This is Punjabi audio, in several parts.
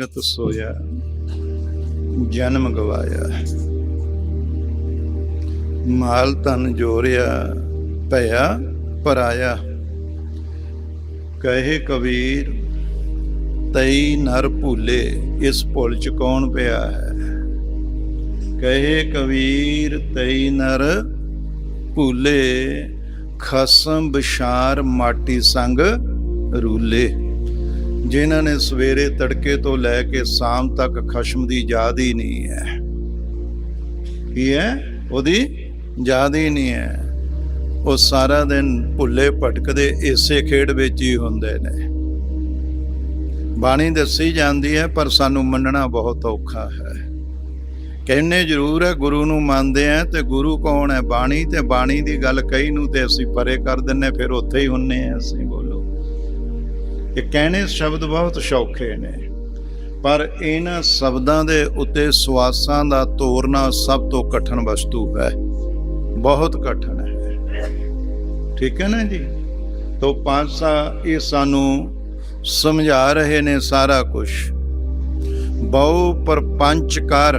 ਜਗਤ ਸੋਇਆ, ਜਨਮ ਗਵਾਇਆ। ਮਾਲ ਤਨ ਜੋਰਿਆ ਭਇਆ ਪਰਾਇਆ ਕਹੇ ਕਬੀਰ, ਤਈ ਨਰ ਭੂਲੇ, ਇਸ ਭੁੱਲ ਚ ਕੌਣ ਪਿਆ ਹੈ? ਕਹੇ ਕਬੀਰ, ਤਈ ਨਰ ਭੂਲੇ, ਖਸਮ ਬਿਸ਼ਾਰ ਮਾਟੀ ਸੰਗ ਰੂਲੇ। ਜਿਨ੍ਹਾਂ ਨੇ ਸਵੇਰੇ ਤੜਕੇ ਤੋਂ ਲੈ ਕੇ ਸ਼ਾਮ ਤੱਕ ਖਸ਼ਮ ਦੀ ਯਾਦ ਹੀ ਨਹੀਂ ਹੈ। ਕੀ ਹੈ? ਉਹਦੀ ਯਾਦ ਹੀ ਨਹੀਂ ਹੈ। ਉਹ ਸਾਰਾ ਦਿਨ ਭੁੱਲੇ ਭਟਕਦੇ ਇਸੇ ਖੇਡ ਵਿੱਚ ਹੀ ਹੁੰਦੇ ਨੇ। ਬਾਣੀ ਦੱਸੀ ਜਾਂਦੀ ਹੈ, ਪਰ ਸਾਨੂੰ ਮੰਨਣਾ ਬਹੁਤ ਔਖਾ ਹੈ। ਕਹਿੰਨੇ ਜ਼ਰੂਰ ਹੈ, ਗੁਰੂ ਨੂੰ ਮੰਨਦੇ ਆ ਤੇ ਗੁਰੂ ਕੌਣ ਹੈ? ਬਾਣੀ ਤੇ ਬਾਣੀ ਦੀ ਗੱਲ ਕਹੀ ਨੂੰ ਤੇ ਅਸੀਂ ਪਰੇ ਕਰ ਦਿੰਨੇ, ਫਿਰ ਉੱਥੇ ਹੀ ਹੁੰਨੇ ਆ ਅਸੀਂ। ਬੋਲੋ ਇਹ ਕਹਿਣੇ ਸ਼ਬਦ ਬਹੁਤ ਸ਼ੌਖੇ ਨੇ। ਪਰ ਇਹਨਾਂ ਸ਼ਬਦਾਂ ਦੇ ਉੱਤੇ ਸਵਾਸਾਂ ਦਾ ਤੋਰਨਾ ਸਭ ਤੋਂ ਕਠਿਨ ਵਸਤੂ ਹੈ। ਬਹੁਤ ਕਠਿਨ ਹੈ। ਠੀਕ ਹੈ ਨਾ ਜੀ? ਤੋਂ ਪਾਸਾ ਇਹ ਸਾਨੂੰ ਸਮਝਾ ਰਹੇ ਨੇ ਸਾਰਾ ਕੁਝ ਬਹੁ ਪਰਪੰਚ ਕਰ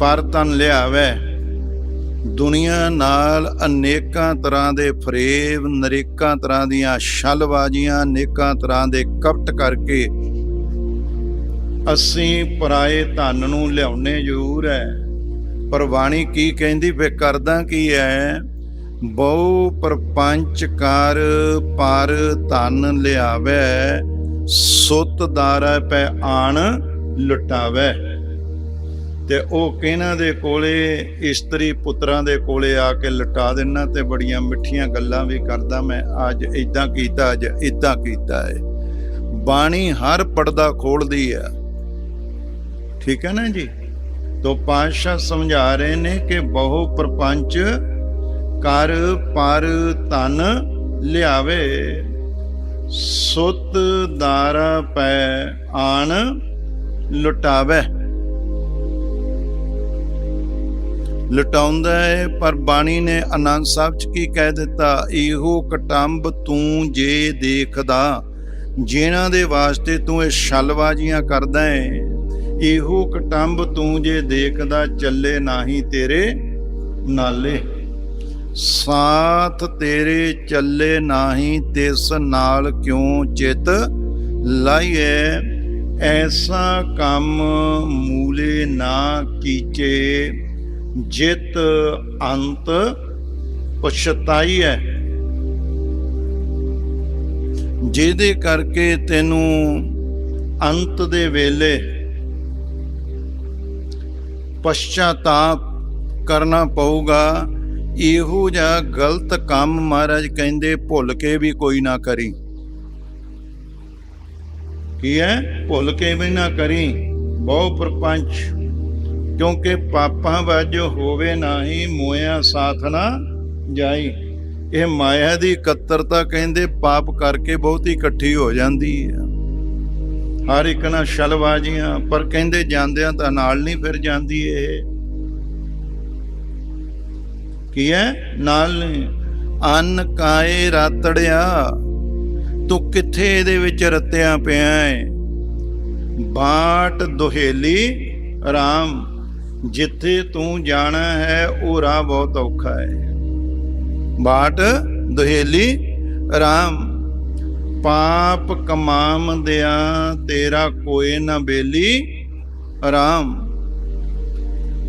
ਪਰਤਨ ਲਿਆਵੇ। ਦੁਨੀਆ ਨਾਲ ਅਨੇਕਾਂ ਤਰ੍ਹਾਂ ਦੇ ਫਰੇਬ, ਨਰੇਕਾਂ ਤਰ੍ਹਾਂ ਦੀਆਂ ਛਲਬਾਜ਼ੀਆਂ ਅਨੇਕਾਂ ਤਰ੍ਹਾਂ ਦੇ ਕਪਟ ਕਰਕੇ ਅਸੀਂ ਪਰਾਏ ਧਨ ਨੂੰ ਲਿਆਉਣੇ ਜ਼ਰੂਰ ਹੈ ਪਰ ਬਾਣੀ ਕੀ ਕਹਿੰਦੀ ਫੇ ਕਰਦਾ ਕੀ ਹੈ ਬਹੁ ਪਰਪੰਚ ਕਰ ਪਰ ਧਨ ਲਿਆਵੇ, ਸੁੱਤ ਦਾਰਾ ਪੈ ਆਣ ਲੁਟਾਵੇ। ਤੇ ਉਹ ਕਿਹਨਾਂ ਦੇ ਕੋਲੇ, ਇਸਤਰੀ ਪੁੱਤਰਾਂ ਦੇ ਕੋਲੇ ਆ ਕੇ ਲਟਾ ਦੇਣਾ ਤੇ ਬੜੀਆਂ ਮਿੱਠੀਆਂ ਗੱਲਾਂ ਵੀ ਕਰਦਾ, ਮੈਂ ਅੱਜ ਇਦਾਂ ਕੀਤਾ, ਅੱਜ ਇਦਾਂ ਕੀਤਾ ਹੈ ਬਾਣੀ ਹਰ ਪਰਦਾ ਖੋਲਦੀ ਹੈ ਠੀਕ ਹੈ ਨਾ ਜੀ? ਤੋ ਪਾਤਸ਼ਾਹ ਸਮਝਾ ਰਹੇ ਨੇ ਕਿ ਬਹੁ ਪ੍ਰਪੰਚ ਕਰ ਪਰ ਤਨ ਲਿਆਵੇ। ਸੁਤ ਦਾਰਾ ਪੈ ਆਣ ਲੁਟਾਵੇ। ਲਟਾਉਂਦਾ ਹੈ ਪਰ ਬਾਣੀ ਨੇ ਆਨੰਦ ਸਾਹਿਬ ਚ ਕੀ ਕਹਿ ਦਿੱਤਾ? ਇਹੋ ਕਟੰਬ ਤੂੰ ਜੇ ਦੇਖਦਾ, ਜਿਨ੍ਹਾਂ ਦੇ ਵਾਸਤੇ ਤੂੰ ਇਹ ਛਲਵਾਜੀਆਂ ਕਰਦਾ ਹੈ ਇਹੋ ਕਟੰਬ ਤੂੰ ਜੇ ਦੇਖਦਾ, ਚੱਲੇ ਨਹੀਂ ਤੇਰੇ ਨਾਲੇ। ਸਾਥ ਤੇਰੇ ਚੱਲੇ ਨਹੀਂ, ਤਿਸ ਨਾਲ ਕਿਉਂ ਚਿਤ ਲਾਈਏ ਐਸਾ ਕੰਮ ਮੂਲੇ ਨਾ ਕੀਚੇ ਜਿਤ ਅੰਤ ਪਛਤਾਈ ਹੈ। ਜਿਹਦੇ ਕਰਕੇ ਤੈਨੂੰ ਅੰਤ ਦੇ ਵੇਲੇ ਪਛਤਾਪ ਕਰਨਾ ਪਊਗਾ। ਇਹੋ ਜਿਹਾ ਗਲਤ ਕੰਮ ਮਹਾਰਾਜ ਕਹਿੰਦੇ ਭੁੱਲ ਕੇ ਵੀ ਕੋਈ ਨਾ ਕਰੀ। ਕੀ ਹੈ? ਭੁੱਲ ਕੇ ਵੀ ਨਾ ਕਰੀ। ਬਹੁ ਪ੍ਰਪੰਚ ਕਿਉਂਕਿ ਪਾਪਾਂ ਵਾਜੋ ਹੋਵੇ ਨਹੀਂ ਮੋਇਆ ਸਾਥ ਨਾ ਜਾਈ। ਇਹ ਮਾਇਆ ਦੀ ਇਕੱਤਰਤਾ ਕਹਿੰਦੇ ਪਾਪ ਕਰਕੇ ਬਹੁਤੀ ਇਕੱਠੀ ਹੋ ਜਾਂਦੀ ਹੈ। ਹਰ ਇੱਕ ਨਾਲ ਛਲਵਾਜੀਆਂ, ਪਰ ਕਹਿੰਦੇ ਜਾਂਦਿਆਂ ਤਾਂ ਨਾਲ ਨਹੀਂ ਫਿਰ ਜਾਂਦੀ ਇਹ। ਕੀ ਹੈ? ਨਾਲ ਅੰਨ ਕਾਏ ਰਾਤੜਿਆ, ਤੂੰ ਕਿੱਥੇ ਇਹਦੇ ਵਿੱਚ ਰਤਿਆ ਪਿਆ ਹੈ ਬਾਟ ਦੁਹੇਲੀ ਰਾਮ। ਜਿੱਥੇ ਤੂੰ ਜਾਣਾ ਹੈ ਉਹ ਰਾਹ ਬਹੁਤ ਔਖਾ ਹੈ। ਬਾਟ, ਦੁਹੇਲੀ, ਰਾਮ, ਪਾਪ ਕਮਾਮ ਦਿਆ ਤੇਰਾ ਕੋਈ ਨਾ ਬੇਲੀ। ਰਾਮ,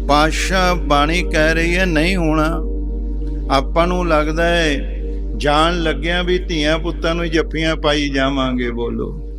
ਪਾਸ਼ਾ ਬਾਣੀ ਕਹਿ ਰਹੀ ਹੈ, ਨਹੀਂ ਹੋਣਾ। ਆਪਾਂ ਨੂੰ ਲੱਗਦਾ ਹੈ, ਜਾਣ ਲੱਗਿਆਂ ਵੀ ਧੀਆਂ ਪੁੱਤਾਂ ਨੂੰ ਜੱਫੀਆਂ ਪਾਈ ਜਾਵਾਂਗੇ, ਬੋਲੋ।